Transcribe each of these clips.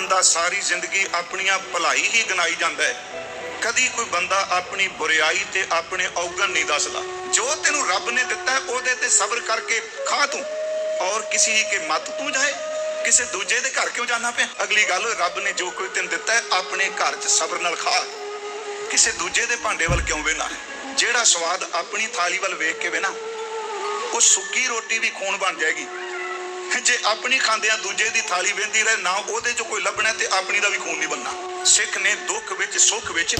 ਬੰਦਾ ਸਾਰੀ ਜ਼ਿੰਦਗੀ ਆਪਣੀਆਂ ਭਲਾਈ ਹੀ ਗਨਾਈ ਜਾਂਦਾ ਹੈ। ਕਦੀ ਕੋਈ ਬੰਦਾ ਆਪਣੀ ਬੁਰੀਾਈ ਤੇ ਆਪਣੇ ਔਗਣ ਨਹੀਂ ਦੱਸਦਾ। ਜੋ ਤੈਨੂੰ ਰੱਬ ਨੇ ਦਿੱਤਾ ਹੈ, ਉਹਦੇ ਤੇ ਸਬਰ ਕਰਕੇ ਖਾ ਤੂੰ। ਔਰ ਕਿਸੇ ਕੇ ਮਤ ਤੂੰ ਜਾਏ। ਕਿਸੇ ਦੂਜੇ ਦੇ ਘਰ ਕਿਉਂ ਜਾਣਾ ਪਿਆ? ਅਗਲੀ ਗੱਲ, ਰੱਬ ਨੇ ਜੋ ਕੋਈ ਤੈਨੂੰ ਦਿੱਤਾ ਹੈ, ਆਪਣੇ ਘਰ 'ਚ ਸਬਰ ਨਾਲ ਖਾ। ਕਿਸੇ ਦੂਜੇ ਦੇ ਭਾਂਡੇ ਵੱਲ ਕਿਉਂ ਵੇਨਾ ਜਿਹੜਾ ਸਵਾਦ ਆਪਣੀ ਥਾਲੀ ਵੱਲ ਵੇਖ ਕੇ ਵੇਨਾ ਉਹ ਸੁੱਕੀ ਰੋਟੀ ਵੀ ਖੂਨ ਬਣ ਜਾਏਗੀ। ਜੇ ਆਪਣੀ ਖਾਂਦਿਆਂ ਦੂਜੇ ਦੀ ਥਾਲੀ ਵੇਂਦੀ ਰਹੇ, ਨਾ ਉਹਦੇ 'ਚ ਕੋਈ ਲੱਭਣਾ ਤੇ ਆਪਣੀ ਦਾ ਵੀ ਖੂਨ ਨਹੀਂ ਬੰਨਾ ਸਿੱਖ ਨੇ ਦੁੱਖ ਵਿੱਚ, ਸੁੱਖ ਵਿੱਚ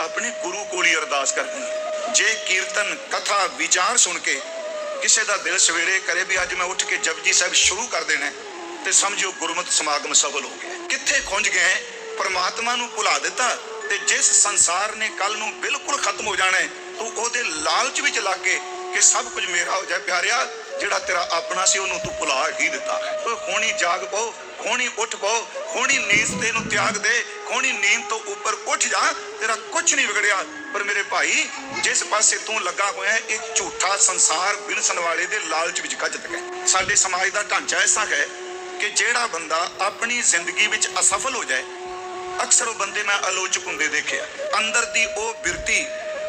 ਆਪਣੇ ਗੁਰੂ ਕੋਲ ਹੀ ਅਰਦਾਸ ਕਰਨੀ ਹੈ। ਜੇ ਕੀਰਤਨ, ਕਥਾ, ਵਿਚਾਰ ਸੁਣ ਕੇ ਕਿਸੇ ਦਾ ਦਿਲ ਸਵੇਰੇ ਕਰੇ ਵੀ ਅੱਜ ਮੈਂ ਉੱਠ ਕੇ ਜਪਜੀ ਸਾਹਿਬ ਸ਼ੁਰੂ ਕਰ ਦੇਣਾ ਤੇ ਸਮਝਿਓ ਗੁਰਮਤਿ ਸਮਾਗਮ ਸਫਲ ਹੋ ਗਿਆ ਕਿੱਥੇ ਖੁੰਝ ਗਏ ਪਰਮਾਤਮਾ ਨੂੰ ਭੁਲਾ ਦਿੱਤਾ ਤੇ ਜਿਸ ਸੰਸਾਰ ਨੇ ਕੱਲ ਨੂੰ ਬਿਲਕੁਲ ਖਤਮ ਹੋ ਜਾਣਾ ਤੂੰ ਉਹਦੇ ਲਾਲਚ ਵਿੱਚ ਲੱਗ ਕੇ ਕਿ ਸਭ ਕੁਝ ਮੇਰਾ ਹੋ ਜਾਏ। ਪਿਆਰਿਆ ਜਿਹੜਾ ਤੇਰਾ ਆਪਣਾ ਸੀ, ਉਹਨੂੰ ਤੂੰ ਭੁਲਾ ਹੀ ਦਿੱਤਾ। ਓਏ, ਖੋਣੀ ਜਾਗ ਪਾਓ ਖੋਣੀ ਉੱਠ ਪਾਓ ਖੋਣੀ ਨੀਂਦ ਤੇ ਨੂੰ ਤਿਆਗ ਦੇ, ਖੋਣੀ ਨੀਂਦ ਤੋਂ ਉੱਪਰ ਉੱਠ ਜਾ, ਤੇਰਾ ਕੁਝ ਨਹੀਂ ਵਿਗੜਿਆ। ਪਰ ਮੇਰੇ ਭਾਈ, ਜਿਸ ਪਾਸੇ ਤੂੰ ਲੱਗਾ ਹੋਇਆ ਹੈ, ਇਹ ਝੂਠਾ ਸੰਸਾਰ ਬਿਨਸਣ ਵਾਲੇ ਦੇ ਲਾਲਚ ਵਿੱਚ ਕੱਜ ਗਿਆ ਸਾਡੇ ਸਮਾਜ ਦਾ ਢਾਂਚਾ ਐਸਾ ਹੈ ਕਿ ਜਿਹੜਾ ਬੰਦਾ ਆਪਣੀ ਜ਼ਿੰਦਗੀ ਵਿੱਚ ਅਸਫਲ ਹੋ ਜਾਏ, ਅਕਸਰ ਉਹ ਬੰਦੇ ਮੈਂ ਆਲੋਚਕ ਹੁੰਦੇ ਦੇਖਿਆ। ਅੰਦਰ ਦੀ ਉਹ ਬਿਰਤੀ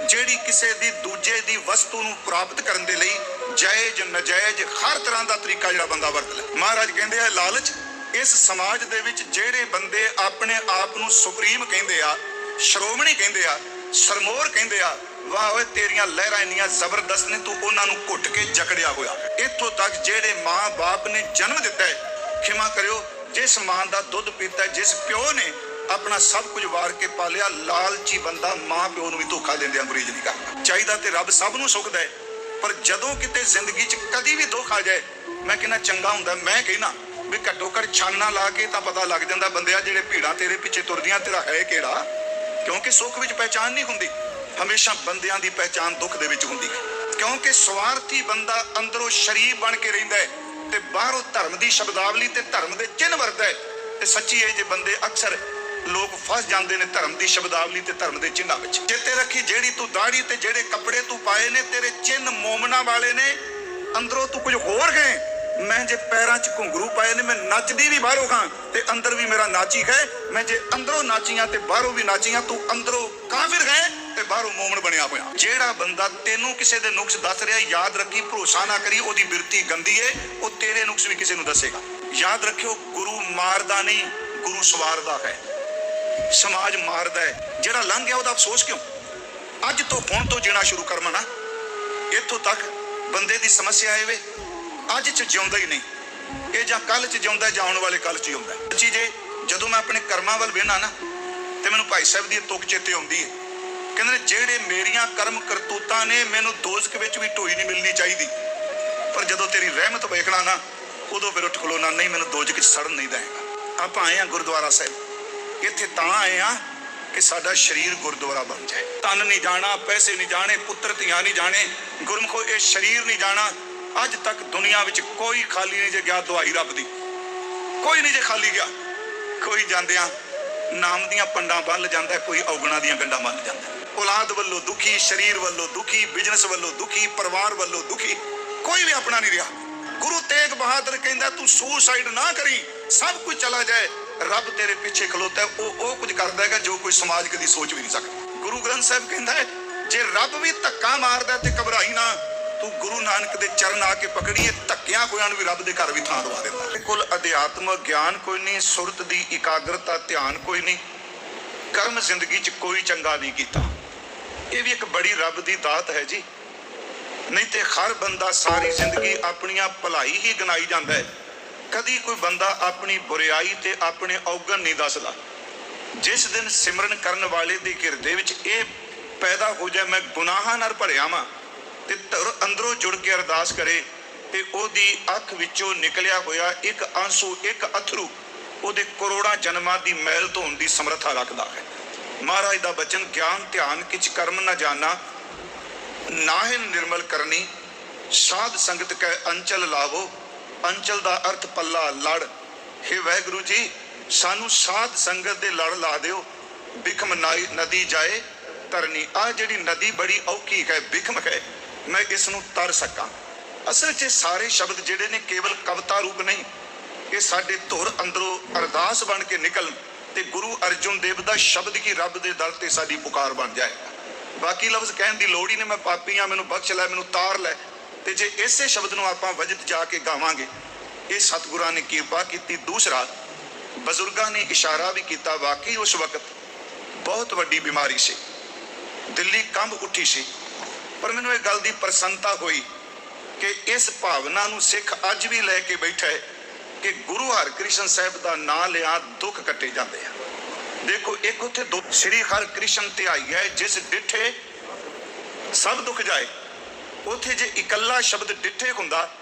ਜਿਹੜੀ ਕਿਸੇ ਦੀ ਦੂਜੇ ਦੀ ਵਸਤੂ ਨੂੰ ਪ੍ਰਾਪਤ ਕਰਨ ਦੇ ਲਈ ਜਾਇਜ਼, ਨਜਾਇਜ਼ ਹਰ ਤਰ੍ਹਾਂ ਦਾ ਤਰੀਕਾ ਜਿਹੜਾ ਬੰਦਾ ਵਰਤ ਲੈ। ਮਹਾਰਾਜ ਕਹਿੰਦੇ ਆ, ਲਾਲਚ ਇਸ ਸਮਾਜ ਦੇ ਵਿੱਚ ਜਿਹੜੇ ਬੰਦੇ ਆਪਣੇ ਆਪ ਨੂੰ ਸੁਪਰੀਮ ਕਹਿੰਦੇ ਆ, ਸ਼੍ਰੋਮਣੀ ਕਹਿੰਦੇ ਆ, ਸਰਮੋਰ ਕਹਿੰਦੇ ਆ, ਵਾਹ ਓਏ ਤੇਰੀਆਂ ਲਹਿਰਾਂ ਇੰਨੀਆਂ ਜ਼ਬਰਦਸਤ ਨੇ, ਤੂੰ ਉਹਨਾਂ ਨੂੰ ਘੁੱਟ ਕੇ ਜਕੜਿਆ ਹੋਇਆ। ਇੱਥੋਂ ਤੱਕ ਜਿਹੜੇ ਮਾਂ-ਬਾਪ ਨੇ ਜਨਮ ਦਿੱਤਾ ਹੈ, ਖਿਮਾ ਕਰਿਓ, ਜਿਸ ਮਾਂ ਦਾ ਦੁੱਧ ਪੀਤਾ, ਜਿਸ ਪਿਓ ਨੇ ਆਪਣਾ ਸਭ ਕੁਝ ਵਾਰ ਕੇ ਪਾਲਿਆ ਲਾਲਚੀ ਬੰਦਾ ਮਾਂ ਪਿਓ ਨੂੰ ਵੀ ਧੋਖਾ ਦਿੰਦੇ ਅੰਗਰੇਜ਼ ਨਹੀਂ ਕਰਦਾ। ਚਾਹੀਦਾ ਤੇ ਰੱਬ ਸਭ ਨੂੰ ਸੁਖਦਾ ਹੈ ਪਰ ਜਦੋਂ ਕਿਤੇ ਜ਼ਿੰਦਗੀ 'ਚ ਕਦੀ ਵੀ ਦੁੱਖ ਆ ਜਾਏ, ਮੈਂ ਕਹਿੰਦਾ ਚੰਗਾ ਹੁੰਦਾ, ਮੈਂ ਕਹਿਣਾ ਵੀ ਘੱਟੋ ਘੱਟ ਛਾਨਾ ਲਾ ਕੇ ਤਾਂ ਪਤਾ ਲੱਗ ਜਾਂਦਾ ਬੰਦਿਆ ਜਿਹੜੇ ਭੀੜਾਂ ਤੇਰੇ ਪਿੱਛੇ ਤੁਰਦੀਆਂ, ਤੇਰਾ ਹੈ ਕਿਹੜਾ? ਕਿਉਂਕਿ ਸੁੱਖ ਵਿੱਚ ਪਹਿਚਾਨ ਨਹੀਂ ਹੁੰਦੀ, ਹਮੇਸ਼ਾ ਬੰਦਿਆਂ ਦੀ ਪਹਿਚਾਨ ਦੁੱਖ ਦੇ ਵਿੱਚ ਹੁੰਦੀ ਕਿਉਂਕਿ ਸਵਾਰਥੀ ਬੰਦਾ ਅੰਦਰੋਂ ਸ਼ਰੀਫ ਬਣ ਕੇ ਰਹਿੰਦਾ ਹੈ ਤੇ ਬਾਹਰੋਂ ਧਰਮ ਦੀ ਸ਼ਬਦਾਵਲੀ ਤੇ ਧਰਮ ਦੇ ਚਿੰਨ੍ਹ ਵਰਤਦਾ ਹੈ। ਤੇ ਸੱਚੀ ਹੈ ਜੇ ਬੰਦੇ ਅਕਸਰ ਲੋਕ ਫਸ ਜਾਂਦੇ ਨੇ ਧਰਮ ਦੀ ਸ਼ਬਦਾਵਲੀ ਤੇ ਧਰਮ ਦੇ ਚਿੰਨ੍ਹਾਂ ਵਿੱਚ। ਚੇਤੇ ਰੱਖੀ ਜਿਹੜੀ ਤੂੰ ਦਾੜੀ ਤੇ ਜਿਹੜੇ ਕੱਪੜੇ ਤੂੰ ਪਾਏ ਨੇ, ਤੇਰੇ ਚਿੰਨ੍ਹ ਮੋਮਨਾ ਵਾਲੇ ਨੇ, ਅੰਦਰੋਂ ਤੂੰ ਕੁਝ ਹੋਰ ਗਏ। ਮੈਂ ਜੇ ਪੈਰਾਂ 'ਚ ਘੁੰਗਰੂ ਪਾਏ ਨੇ, ਮੈਂ ਨੱਚਦੀ ਵੀ ਬਾਹਰੋਂ ਖਾਂ ਤੇ ਅੰਦਰ ਵੀ ਮੇਰਾ ਨਾਚੀ ਹੈ। ਮੈਂ ਜੇ ਅੰਦਰੋਂ ਨਾਚੀਆਂ ਤੇ ਬਾਹਰੋਂ ਵੀ ਨਾਚੀਆਂ, ਤੂੰ ਅੰਦਰੋਂ ਕਾਫਿਰ ਹੈ ਤੇ ਬਾਹਰੋਂ ਮੂਮਨ ਬਣਿਆ ਹੋਇਆ। ਜਿਹੜਾ ਬੰਦਾ ਤੈਨੂੰ ਕਿਸੇ ਦੇ ਨੁਕਸ ਦੱਸ ਰਿਹਾ, ਯਾਦ ਰੱਖੀ, ਭਰੋਸਾ ਨਾ ਕਰੀ, ਉਹਦੀ ਬਿਰਤੀ ਗੰਦੀ ਏ, ਉਹ ਤੇਰੇ ਨੁਕਸ ਵੀ ਕਿਸੇ ਨੂੰ ਦੱਸੇਗਾ। ਯਾਦ ਰੱਖਿਓ, ਗੁਰੂ ਮਾਰਦਾ ਨਹੀਂ, ਗੁਰੂ ਸਵਾਰਦਾ ਹੈ। ਸਮਾਜ ਮਾਰਦਾ ਹੈ। ਜਿਹੜਾ ਲੰਘ ਗਿਆ, ਉਹਦਾ ਅਫਸੋਸ ਕਿਉਂ? ਅੱਜ ਤੋਂ, ਹੁਣ ਤੋਂ ਜੀਣਾ ਸ਼ੁਰੂ ਕਰਨਾ ਨਾ ਇੱਥੋਂ ਤੱਕ ਬੰਦੇ ਦੀ ਸਮੱਸਿਆ ਇਹ ਵੇ, ਅੱਜ ਚ ਜਿਉਂਦਾ ਹੀ ਨਹੀਂ। ਇਹ ਜਾਂ ਕੱਲ ਚ ਜਿਉਂਦਾ, ਜਾਂ ਆਉਣ ਵਾਲੇ ਕੱਲ ਚ ਜਿਉਂਦਾ। ਸੱਚੀ ਜੇ ਜਦੋਂ ਮੈਂ ਆਪਣੇ ਕਰਮਾਂ ਵੱਲ ਵੇਖਣਾ ਨਾ, ਤੇ ਮੈਨੂੰ ਭਾਈ ਸਾਹਿਬ ਦੀ ਤੁਕ ਚੇਤੇ ਆਉਂਦੀ ਹੈ ਕਹਿੰਦੇ ਨੇ, ਜਿਹੜੇ ਮੇਰੀਆਂ ਕਰਮ ਕਰਤੂਤਾਂ ਨੇ, ਮੈਨੂੰ ਦੋਜ਼ਖ ਵਿੱਚ ਵੀ ਢੋਈ ਨਹੀਂ ਮਿਲਣੀ ਚਾਹੀਦੀ। ਪਰ ਜਦੋਂ ਤੇਰੀ ਰਹਿਮਤ ਵੇਖਣਾ ਨਾ, ਉਦੋਂ ਫਿਰ ਉੱਠ ਖਲੋਣਾ, ਨਹੀਂ ਮੈਨੂੰ ਦੋਜ਼ਖ ਚ ਸੜਨ ਨਹੀਂ ਦੇਗਾ ਆਪਾਂ ਆਏ ਆ ਗੁਰਦੁਆਰਾ ਸਾਹਿਬ। ਇੱਥੇ ਤਾਂ ਆਏ ਆ ਕਿ ਸਾਡਾ ਸਰੀਰ ਗੁਰਦੁਆਰਾ ਬਣ ਜਾਏ। ਤਨ ਨਹੀਂ ਜਾਣਾ, ਪੈਸੇ ਨਹੀਂ ਜਾਣੇ, ਪੁੱਤਰ ਧੀਆਂ ਨਹੀਂ ਜਾਣੇ, ਗੁਰਮਖੋ ਇਹ ਸਰੀਰ ਨਹੀਂ ਜਾਣਾ। ਅੱਜ ਤੱਕ ਦੁਨੀਆ ਵਿੱਚ ਕੋਈ ਖਾਲੀ ਨਹੀਂ ਜੇ ਗਿਆ ਦਵਾਈ ਰੱਬ ਦੀ। ਕੋਈ ਨਹੀਂ ਜੇ ਖਾਲੀ ਗਿਆ। ਕੋਈ ਜਾਂਦਿਆਂ ਨਾਮ ਦੀਆਂ ਪੰਡਾਂ ਬੰਨ ਜਾਂਦਾ, ਕੋਈ ਔਗਣਾ ਦੀਆਂ ਗੰਡਾਂ ਬੰਨ ਜਾਂਦਾ। ਔਲਾਦ ਵੱਲੋਂ ਦੁਖੀ, ਸਰੀਰ ਵੱਲੋਂ ਦੁਖੀ ਬਿਜ਼ਨਸ ਵੱਲੋਂ ਦੁਖੀ, ਪਰਿਵਾਰ ਵੱਲੋਂ ਦੁਖੀ, ਕੋਈ ਵੀ ਆਪਣਾ ਨਹੀਂ ਰਿਹਾ। ਗੁਰੂ ਤੇਗ ਬਹਾਦਰ ਕਹਿੰਦਾ, ਤੂੰ ਸੁਸਾਈਡ ਨਾ ਕਰੀ, ਸਭ ਕੁਝ ਚਲਾ ਜਾਏ ਰੱਬ ਤੇਰੇ ਪਿੱਛੇ ਖਲੋਤਾ ਹੈ, ਉਹ ਉਹ ਕੁਝ ਕਰਦਾ ਹੈਗਾ ਜੋ ਕੋਈ ਸਮਾਜ ਕਦੀ ਸੋਚ ਵੀ ਨਹੀਂ ਸਕਦਾ। ਗੁਰੂ ਗ੍ਰੰਥ ਸਾਹਿਬ ਕਹਿੰਦਾ ਹੈ ਜੇ ਰੱਬ ਵੀ ਧੱਕਾ ਮਾਰਦਾ ਤੇ ਘਬਰਾਈ ਨਾ ਤੂੰ ਗੁਰੂ ਨਾਨਕ ਦੇ ਚਰਨ ਆ ਕੇ ਪਕੜੀਏ ਧੱਕਿਆਂ ਕੋਇਆਂ ਨੂੰ ਵੀ ਰੱਬ ਦੇ ਘਰ ਵੀ ਥਾਂ ਦਵਾ ਦਿੰਦਾ। ਹੈ। ਕੁਲ ਗਿਆਨ ਕੋਈ ਨਹੀਂ ਸੁਰਤ ਦੀ ਇਕਾਗਰਤਾ ਧਿਆਨ ਕੋਈ ਨਹੀਂ ਕਰਮ ਜ਼ਿੰਦਗੀ 'ਚ ਕੋਈ ਚੰਗਾ ਨਹੀਂ ਕੀਤਾ। ਇਹ ਵੀ ਇੱਕ ਬੜੀ ਰੱਬ ਦੀ ਦਾਤ ਹੈ ਜੀ। ਨਹੀਂ ਤੇ ਹਰ ਬੰਦਾ ਸਾਰੀ ਜ਼ਿੰਦਗੀ ਆਪਣੀਆਂ ਭਲਾਈ ਹੀ ਗਨਾਈ ਜਾਂਦਾ ਹੈ। ਕਦੀ ਕੋਈ ਬੰਦਾ ਆਪਣੀ ਬੁਰੀਾਈ ਤੇ ਆਪਣੇ ਔਗਣ ਨਹੀਂ ਦੱਸਦਾ। ਜਿਸ ਦਿਨ ਸਿਮਰਨ ਕਰਨ ਵਾਲੇ ਦੇ ਹਿਰਦੇ ਵਿੱਚ ਇਹ ਪੈਦਾ ਹੋ ਜਾਏ, ਮੈਂ ਗੁਨਾਹਾਂ ਨਾਲ ਭਰਿਆ ਵਾਂ ਤੇ ਧਰ ਅੰਦਰੋਂ ਜੁੜ ਕੇ ਅਰਦਾਸ ਕਰੇ ਤੇ ਉਹਦੀ ਅੱਖ ਵਿੱਚੋਂ ਨਿਕਲਿਆ ਹੋਇਆ ਇੱਕ ਆਂਸੂ, ਇੱਕ ਅਥਰੂ ਉਹਦੇ ਕਰੋੜਾਂ ਜਨਮਾਂ ਦੀ ਮੈਲ ਧੋਣ ਦੀ ਸਮਰੱਥਾ ਰੱਖਦਾ ਹੈ। ਮਹਾਰਾਜ ਦਾ ਬਚਨ, ਗਿਆਨ, ਧਿਆਨ, ਕਿਛ ਕਰਮ ਨਾ ਜਾਣਾ ਨਾਹਿਨ ਨਿਰਮਲ ਕਰਨੀ, ਸਾਧ ਸੰਗਤ ਕੈ ਅੰਚਲ ਲਾਵੋ ਅੰਚਲ ਦਾ ਅਰਥ ਪੱਲਾ, ਲੜ। हे ਵਾਹਿਗੁਰੂ ਜੀ, ਸਾਨੂੰ ਸਾਧ ਸੰਗਤ ਦੇ ਲੜ ਲਾ ਦਿਓ। ਬਿਖਮ ਨਦੀ ਜਾਏ ਤਰਨੀ ਆ ਜਿਹੜੀ ਨਦੀ ਬੜੀ ਔਖੀ ਹੈ ਬਿਖਮ ਹੈ, ਮੈਂ ਇਸ ਨੂੰ ਤਰ ਸਕਾਂ। ਅਸਲ 'ਚ ਸਾਰੇ ਸ਼ਬਦ ਜਿਹੜੇ ਨੇ ਕੇਵਲ ਕਵਿਤਾ ਰੂਪ ਨਹੀਂ, ਇਹ ਸਾਡੇ ਧੁਰ ਅੰਦਰੋਂ ਅਰਦਾਸ ਬਣ ਕੇ ਨਿਕਲ ਤੇ ਗੁਰੂ ਅਰਜੁਨ ਦੇਵ ਦਾ ਸ਼ਬਦ ਕੀ ਰੱਬ ਦੇ ਦਰ ਤੇ ਸਾਡੀ ਪੁਕਾਰ ਬਣ ਜਾਏਗਾ ਬਾਕੀ ਲਫ਼ਜ਼ ਕਹਿਣ ਦੀ ਲੋੜ ਹੀ ਨਹੀਂ, ਮੈਂ ਪਾਪੀ ਆ ਮੈਨੂੰ ਬਖਸ਼ ਲੈ, ਮੈਨੂੰ ਤਾਰ ਲੈ। ਤੇ ਜੇ ਇਸੇ ਸ਼ਬਦ ਨੂੰ ਆਪਾਂ ਵਜਤ ਜਾ ਕੇ ਗਾਵਾਂਗੇ, ਇਹ ਸਤਿਗੁਰਾਂ ਨੇ ਕਿਰਪਾ ਕੀਤੀ ਦੂਸਰਾ, ਬਜ਼ੁਰਗਾਂ ਨੇ ਇਸ਼ਾਰਾ ਵੀ ਕੀਤਾ, ਵਾਕਈ ਉਸ ਵਕਤ ਬਹੁਤ ਵੱਡੀ ਬਿਮਾਰੀ ਸੀ, ਦਿੱਲੀ ਕੰਬ ਉੱਠੀ ਸੀ, ਪਰ ਮੈਨੂੰ ਇਹ ਗੱਲ ਦੀ ਪ੍ਰਸੰਨਤਾ ਹੋਈ ਕਿ ਇਸ ਭਾਵਨਾ ਨੂੰ ਸਿੱਖ ਅੱਜ ਵੀ ਲੈ ਕੇ ਬੈਠਾ ਹੈ ਕਿ ਗੁਰੂ ਹਰਕ੍ਰਿਸ਼ਨ ਸਾਹਿਬ ਦਾ ਨਾਮ ਲਿਆ ਦੁੱਖ ਕੱਟੇ ਜਾਂਦੇ ਆ। ਦੇਖੋ, ਇੱਕ ਉੱਥੇ ਦੁੱਖ, ਸ੍ਰੀ ਹਰਕ੍ਰਿਸ਼ਨ ਤੇ ਆਈ ਹੈ, ਜਿਸ ਡਿਠੇ ਸਭ ਦੁੱਖ ਜਾਏ। ਉੱਥੇ ਜੇ ਇਕੱਲਾ ਸ਼ਬਦ ਡਿੱਠੇ ਹੁੰਦਾ,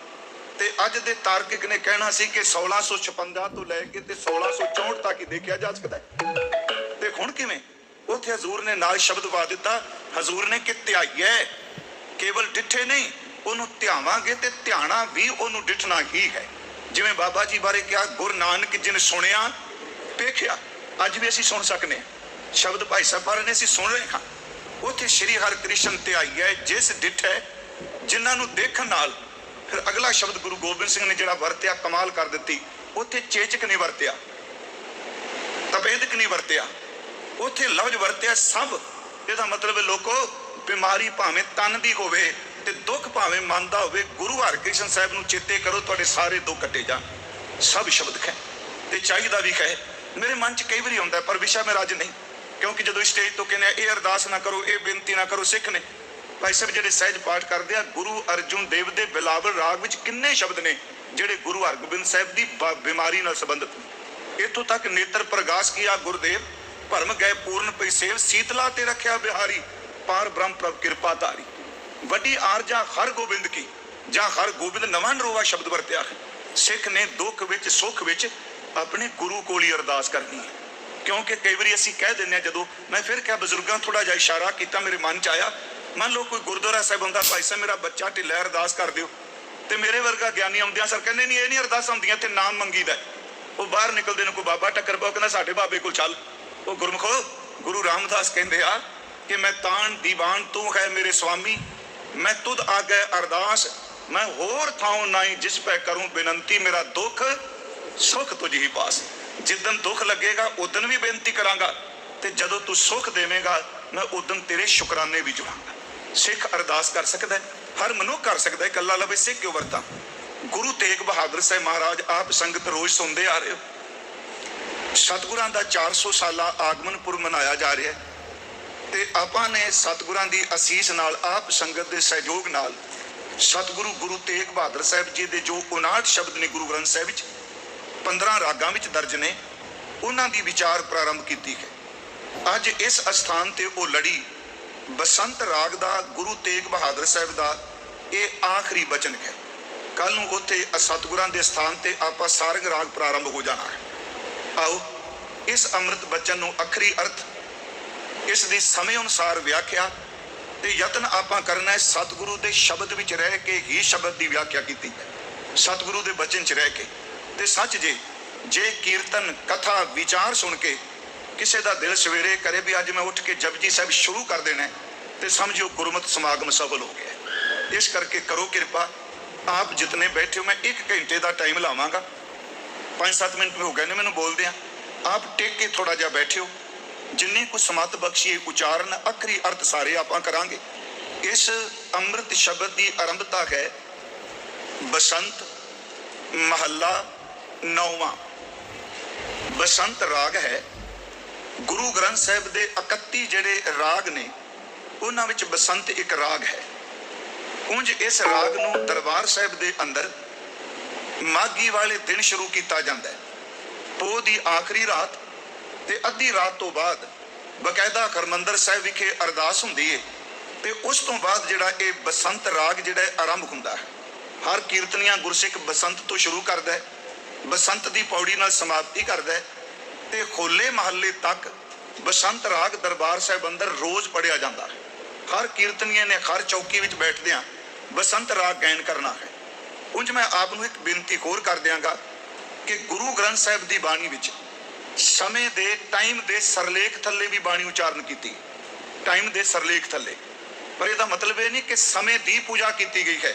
ਤੇ ਅੱਜ ਦੇ ਤਾਰਕਿਕ ਨੇ ਕਹਿਣਾ ਸੀ ਕਿ 1656 ਤੋਂ ਲੈ ਕੇ ਤੇ 1664 ਤੱਕ ਹੀ ਦੇਖਿਆ ਜਾ ਸਕਦਾ ਹੈ। ਤੇ ਹੁਣ ਕਿਵੇਂ? ਉੱਥੇ ਹਜ਼ੂਰ ਨੇ ਨਾਲ ਸ਼ਬਦ ਪਾ ਦਿੱਤਾ, ਹਜ਼ੂਰ ਨੇ ਕਿ ਧਿਆਈਐ, ਕੇਵਲ ਡਿੱਠੇ ਨਹੀਂ, ਉਹਨੂੰ ਧਿਆਵਾਂਗੇ ਤੇ ਧਿਆਣਾ ਵੀ ਉਹਨੂੰ ਡਿੱਠਣਾ ਹੀ ਹੈ। ਜਿਵੇਂ ਬਾਬਾ ਜੀ ਬਾਰੇ ਕਿਹਾ, ਗੁਰੂ ਨਾਨਕ ਜਿਨ ਸੁਣਿਆ, ਵੇਖਿਆ, ਅੱਜ ਵੀ ਅਸੀਂ ਸੁਣ ਸਕਨੇ ਹਾਂ। ਸ਼ਬਦ ਭਾਈ ਸਾਹਿਬ ਬਾਰੇ ਨੇ ਅਸੀਂ ਸੁਣ ਰਹੇ ਹਾਂ। ਉੱਥੇ ਸ਼੍ਰੀ ਹਰਿਕ੍ਰਿਸ਼ਨ ਹੈ ਜਿਸ ਡਿੱਠੇ ਜਿਨ੍ਹਾਂ ਨੂੰ ਦੇਖਣ ਨਾਲ ਫਿਰ ਅਗਲਾ ਸ਼ਬਦ ਗੁਰੂ ਗੋਬਿੰਦ ਸਿੰਘ ਨੇ ਜਿਹੜਾ ਵਰਤਿਆ, ਕਮਾਲ ਕਰ ਦਿੱਤੀ। ਉੱਥੇ ਚੇਚਕ ਨਹੀਂ ਵਰਤਿਆ, ਤਪੇਦਕ ਨਹੀਂ ਵਰਤਿਆ, ਉੱਥੇ ਲਫ਼ਜ਼ ਵਰਤਿਆ ਸਭ। ਇਹਦਾ ਮਤਲਬ ਹੈ ਲੋਕੋ, ਬਿਮਾਰੀ ਭਾਵੇਂ ਤਨ ਦੀ ਹੋਵੇ ਤੇ ਦੁੱਖ ਭਾਵੇਂ ਮਨ ਦਾ ਹੋਵੇ, ਗੁਰੂ ਹਰਕ੍ਰਿਸ਼ਨ ਸਾਹਿਬ ਨੂੰ ਚੇਤੇ ਕਰੋ, ਤੁਹਾਡੇ ਸਾਰੇ ਦੁੱਖ ਕੱਟੇ ਜਾਣ। ਸਭ ਸ਼ਬਦ ਹੈ ਤੇ ਚਾਹੀਦਾ ਵੀ ਹੈ ਮੇਰੇ ਮਨ 'ਚ ਕਈ ਵਾਰੀ ਆਉਂਦਾ ਪਰ ਵਿਸ਼ਾ ਮੇਰਾ ਅੱਜ ਨਹੀਂ। ਕਿਉਂਕਿ ਜਦੋਂ ਸਟੇਜ ਤੋਂ ਕਹਿੰਦੇ ਇਹ ਅਰਦਾਸ ਨਾ ਕਰੋ, ਇਹ ਬੇਨਤੀ ਨਾ ਕਰੋ, ਸਿੱਖ ਨੇ। ਭਾਈ ਸਾਹਿਬ, ਜਿਹੜੇ ਸਹਿਜ ਪਾਠ ਕਰਦੇ ਆ, ਗੁਰੂ ਅਰਜੁਨ ਦੇਵ ਦੇ ਬਿਲਾਵਲ ਰਾਗ ਵਿੱਚ ਕਿੰਨੇ ਸ਼ਬਦ ਨੇ, ਜਿਹੜੇ ਗੁਰੂ ਹਰਗੋਬਿੰਦ ਸਾਹਿਬ ਦੀ ਬਿਮਾਰੀ ਨਾਲ ਸੰਬੰਧਿਤ ਇਥੋਂ ਤੱਕ ਨੇਤਰ ਪ੍ਰਗਾਸ ਕੀਆ ਗੁਰਦੇਵ, ਭਰਮ ਗਏ ਪੂਰਨ ਪਈ ਸੇਵ ਸੀਤਲਾ ਤੇ ਰੱਖਿਆ ਬਿਹਾਰੀ, ਪਾਰ ਬ੍ਰਹਮ ਪ੍ਰਭ ਕਿਰਪਾ ਧਾਰੀ। ਵੱਡੀ ਆਰਜਾ ਹਰ ਗੋਬਿੰਦ ਕੀ, ਜਾਂ ਹਰ ਗੋਬਿੰਦ ਨਵਾਂ ਨਰੋਵਾ ਸ਼ਬਦ ਵਰਤਿਆ ਹੈ। ਸਿੱਖ ਨੇ ਦੁੱਖ ਵਿੱਚ, ਸੁੱਖ ਵਿੱਚ ਆਪਣੇ ਗੁਰੂ ਕੋਲ ਹੀ ਅਰਦਾਸ ਕਰਨੀ ਹੈ। ਕਿਉਂਕਿ ਕਈ ਵਾਰੀ ਅਸੀਂ ਕਹਿ ਦਿੰਦੇ ਆ ਜਦੋਂ ਮੈਂ ਫਿਰ ਕਿਹਾ, ਬਜ਼ੁਰਗਾਂ ਥੋੜਾ ਜਿਹਾ ਇਸ਼ਾਰਾ ਕੀਤਾ, ਮੇਰੇ ਮਨ ਚ ਆਇਆ ਮੰਨ ਲਓ ਕੋਈ ਗੁਰਦੁਆਰਾ ਸਾਹਿਬ ਹੁੰਦਾ, ਭਾਈ ਸਾਹਿਬ ਮੇਰਾ ਬੱਚਾ ਢਿੱਲਾ, ਅਰਦਾਸ ਕਰ ਦਿਓ। ਤੇ ਮੇਰੇ ਵਰਗਾ ਗਿਆਨੀ ਆਉਂਦਿਆਂ ਸਰ ਕਹਿੰਦੇ ਨਹੀਂ, ਇਹ ਨਹੀਂ ਅਰਦਾਸ ਹੁੰਦੀਆਂ ਤੇ ਨਾਮ ਮੰਗੀਦਾ। ਹੈ। ਉਹ ਬਾਹਰ ਨਿਕਲਦੇ ਨੇ, ਕੋਈ ਬਾਬਾ ਟੱਕਰ ਪਾਓ, ਕਹਿੰਦਾ ਸਾਡੇ ਬਾਬੇ ਕੋਲ ਚੱਲ। ਉਹ ਗੁਰਮਖੋ, ਗੁਰੂ ਰਾਮਦਾਸ ਕਹਿੰਦੇ ਆ ਕਿ ਮੈਂ ਤਾਣ ਦੀਵਾਨ, ਤੂੰ ਹੈ ਮੇਰੇ ਸੁਆਮੀ ਮੈਂ ਤੁਧ ਆਗੇ ਅਰਦਾਸ, ਮੈਂ ਹੋਰ ਥਾਉ ਨਹੀਂ ਜਿਸ ਪੈ ਕਰੂੰ ਬੇਨਤੀ, ਮੇਰਾ ਦੁੱਖ ਸੁਖ ਤੁਝ ਹੀ ਪਾਸ। ਜਿੱਦਨ ਦੁੱਖ ਲੱਗੇਗਾ ਉਦਨ ਵੀ ਬੇਨਤੀ ਕਰਾਂਗਾ। ਤੇ ਜਦੋਂ ਤੂੰ ਸੁਖ ਦੇਵੇਂਗਾ, ਮੈਂ ਉਦਨ ਤੇਰੇ ਸ਼ੁਕਰਾਨੇ ਵੀ ਜੁੜਾਂਗਾ ਸਿੱਖ ਅਰਦਾਸ ਕਰ ਸਕਦਾ ਹੈ, ਹਰ ਮਨੁੱਖ ਕਰ ਸਕਦਾ ਹੈ, ਇਕੱਲਾ ਲਵੇ ਸਿੱਖ ਕਿਉਂ ਵਰਤਾ? ਗੁਰੂ ਤੇਗ ਬਹਾਦਰ ਸਾਹਿਬ ਮਹਾਰਾਜ ਆਪ ਸੰਗਤ ਰੋਜ਼ ਸੁਣਦੇ ਆ ਰਹੇ ਹੋ। ਸਤਿਗੁਰਾਂ ਦਾ 400 ਸਾਲਾ ਆਗਮਨ ਪੁਰ ਮਨਾਇਆ ਜਾ ਰਿਹਾ ਹੈ ਤੇ ਆਪਾਂ ਨੇ ਸਤਿਗੁਰਾਂ ਦੀ ਅਸੀਸ ਨਾਲ, ਆਪ ਸੰਗਤ ਦੇ ਸਹਿਯੋਗ ਨਾਲ, ਸਤਿਗੁਰੂ ਗੁਰੂ ਤੇਗ ਬਹਾਦਰ ਸਾਹਿਬ ਜੀ ਦੇ ਜੋ 59 ਸ਼ਬਦ ਨੇ ਗੁਰੂ ਗ੍ਰੰਥ ਸਾਹਿਬ ਵਿੱਚ 15 ਰਾਗਾਂ ਵਿੱਚ ਦਰਜ ਨੇ, ਉਹਨਾਂ ਦੀ ਵਿਚਾਰ ਪ੍ਰਾਰੰਭ ਕੀਤੀ ਹੈ। ਅੱਜ ਇਸ ਅਸਥਾਨ ਤੇ ਉਹ ਲੜੀ ਬਸੰਤ ਰਾਗ ਦਾ ਗੁਰੂ ਤੇਗ ਬਹਾਦਰ ਸਾਹਿਬ ਦਾ ਇਹ ਆਖਰੀ ਬਚਨ ਹੈ। ਕੱਲ ਨੂੰ ਉੱਥੇ ਸਤਿਗੁਰਾਂ ਦੇ ਸਥਾਨ ਤੇ ਆਪਾਂ ਸਾਰਗ ਰਾਗ ਪ੍ਰਾਰੰਭ ਹੋ ਜਾਣਾ ਹੈ। ਆਓ, ਇਸ ਅੰਮ੍ਰਿਤ ਬਚਨ ਨੂੰ ਅਖਰੀ ਅਰਥ, ਇਸ ਦੀ ਸਮੇਂ ਅਨੁਸਾਰ ਵਿਆਖਿਆ ਤੇ ਯਤਨ ਆਪਾਂ ਕਰਨਾ ਹੈ ਸਤਿਗੁਰੂ ਦੇ ਸ਼ਬਦ ਵਿੱਚ ਰਹਿ ਕੇ ਹੀ ਸ਼ਬਦ ਦੀ ਵਿਆਖਿਆ ਕੀਤੀ ਹੈ। ਸਤਿਗੁਰੂ ਦੇ ਬਚਨ 'ਚ ਰਹਿ ਕੇ ਤੇ ਸੱਚ ਜੇ ਜੇ ਕੀਰਤਨ, ਕਥਾ, ਵਿਚਾਰ ਸੁਣ ਕੇ ਕਿਸੇ ਦਾ ਦਿਲ ਸਵੇਰੇ ਕਰੇ ਵੀ ਅੱਜ ਮੈਂ ਉੱਠ ਕੇ ਜਪਜੀ ਸਾਹਿਬ ਸ਼ੁਰੂ ਕਰ ਦੇਣਾ ਹੈ, ਤੇ ਸਮਝੋ ਗੁਰਮਤਿ ਸਮਾਗਮ ਸਫਲ ਹੋ ਗਿਆ ਇਸ ਕਰਕੇ ਕਰੋ ਕਿਰਪਾ ਆਪ ਜਿਤਨੇ ਬੈਠੇ ਹੋ ਮੈਂ 1 ਘੰਟੇ ਦਾ ਟਾਈਮ ਲਾਵਾਂਗਾ। 5-7 ਮਿੰਟ ਹੋ ਗਏ ਨੇ ਮੈਨੂੰ ਬੋਲਦੇ ਆ ਆਪ ਟੇਕ ਕੇ ਥੋੜਾ ਜਿਹਾ ਬੈਠਿਓ। ਜਿੰਨੇ ਕੋ ਸਮਤ ਬਖਸ਼ੀਏ ਉਚਾਰਨ ਅਖਰੀ ਅਰਥ ਸਾਰੇ ਆਪਾਂ ਕਰਾਂਗੇ। ਇਸ ਅੰਮ੍ਰਿਤ ਸ਼ਬਦ ਦੀ ਆਰੰਭਤਾ ਹੈ ਬਸੰਤ ਮਹੱਲਾ ਨੌਵਾਂ। ਬਸੰਤ ਰਾਗ ਹੈ ਗੁਰੂ ਗ੍ਰੰਥ ਸਾਹਿਬ ਦੇ 31 ਜਿਹੜੇ ਰਾਗ ਨੇ, ਉਹਨਾਂ ਵਿੱਚ ਬਸੰਤ ਇੱਕ ਰਾਗ ਹੈ। ਉਂਝ ਇਸ ਰਾਗ ਨੂੰ ਦਰਬਾਰ ਸਾਹਿਬ ਦੇ ਅੰਦਰ ਮਾਗੀ ਵਾਲੇ ਦਿਨ ਸ਼ੁਰੂ ਕੀਤਾ ਜਾਂਦਾ ਹੈ। ਪੋਹ ਦੀ ਆਖਰੀ ਰਾਤ ਤੇ ਅੱਧੀ ਰਾਤ ਤੋਂ ਬਾਅਦ ਬਕਾਇਦਾ ਹਰਮੰਦਰ ਸਾਹਿਬ ਵਿਖੇ ਅਰਦਾਸ ਹੁੰਦੀ ਹੈ ਤੇ ਉਸ ਤੋਂ ਬਾਅਦ ਜਿਹੜਾ ਇਹ ਬਸੰਤ ਰਾਗ ਜਿਹੜਾ ਆਰੰਭ ਹੁੰਦਾ ਹੈ। ਹਰ ਕੀਰਤਨੀਆਂ ਗੁਰਸਿੱਖ ਬਸੰਤ ਤੋਂ ਸ਼ੁਰੂ ਕਰਦਾ ਹੈ, ਬਸੰਤ ਦੀ ਪੌੜੀ ਨਾਲ ਸਮਾਪਤੀ ਕਰਦਾ ਹੈ ਤੇ ਹੋਲੇ ਮਹੱਲੇ ਤੱਕ ਬਸੰਤ ਰਾਗ ਦਰਬਾਰ ਸਾਹਿਬ ਅੰਦਰ ਰੋਜ਼ ਪੜਿਆ ਜਾਂਦਾ ਹੈ। ਹਰ ਕੀਰਤਨੀਏ ਨੇ ਹਰ ਚੌਕੀ ਵਿੱਚ ਬੈਠਦਿਆਂ ਬਸੰਤ ਰਾਗ ਗਾਇਨ ਕਰਨਾ ਹੈ। ਉਂਝ ਮੈਂ ਆਪ ਨੂੰ ਇੱਕ ਬੇਨਤੀ ਹੋਰ ਕਰ ਦਿਆਂਗਾ ਕਿ ਗੁਰੂ ਗ੍ਰੰਥ ਸਾਹਿਬ ਦੀ ਬਾਣੀ ਵਿੱਚ ਸਮੇਂ ਦੇ ਟਾਈਮ ਦੇ ਸਰਲੇਖ ਥੱਲੇ ਵੀ ਬਾਣੀ ਉਚਾਰਨ ਕੀਤੀ ਟਾਈਮ ਦੇ ਸਰਲੇਖ ਥੱਲੇ। ਪਰ ਇਹਦਾ ਮਤਲਬ ਇਹ ਨਹੀਂ ਕਿ ਸਮੇਂ ਦੀ ਪੂਜਾ ਕੀਤੀ ਗਈ ਹੈ।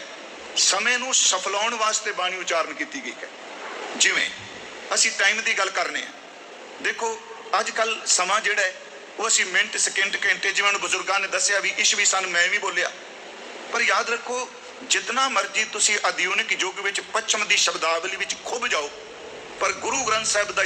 ਸਮੇਂ ਨੂੰ ਸਫਲਾਉਣ ਵਾਸਤੇ ਬਾਣੀ ਉਚਾਰਨ ਕੀਤੀ ਗਈ ਹੈ। ਜਿਵੇਂ ਅਸੀਂ ਟਾਈਮ ਦੀ ਗੱਲ ਕਰਨੇ ਆ। ਦੇਖੋ ਅੱਜ ਕੱਲ ਸਮਾਂ ਜਿਹੜਾ ਹੈ, ਉਹ ਅਸੀਂ ਮਿੰਟ, ਸਕਿੰਟ, ਘੰਟੇ, ਜਿਵੇਂ ਹੁਣ ਬਜ਼ੁਰਗਾਂ ਨੇ ਦੱਸਿਆ ਵੀ ਈਸਵੀ ਸਨ, ਮੈਂ ਵੀ ਬੋਲਿਆ। ਪਰ ਯਾਦ ਰੱਖੋ, ਜਿਤਨਾ ਮਰਜ਼ੀ ਤੁਸੀਂ ਆਧੁਨਿਕ ਯੁੱਗ ਵਿੱਚ ਪੱਛਮ ਦੀ ਸ਼ਬਦਾਵਲੀ ਵਿੱਚ ਖੁੱਭ ਜਾਓ, ਪਰ ਗੁਰੂ ਗ੍ਰੰਥ ਸਾਹਿਬ ਦਾ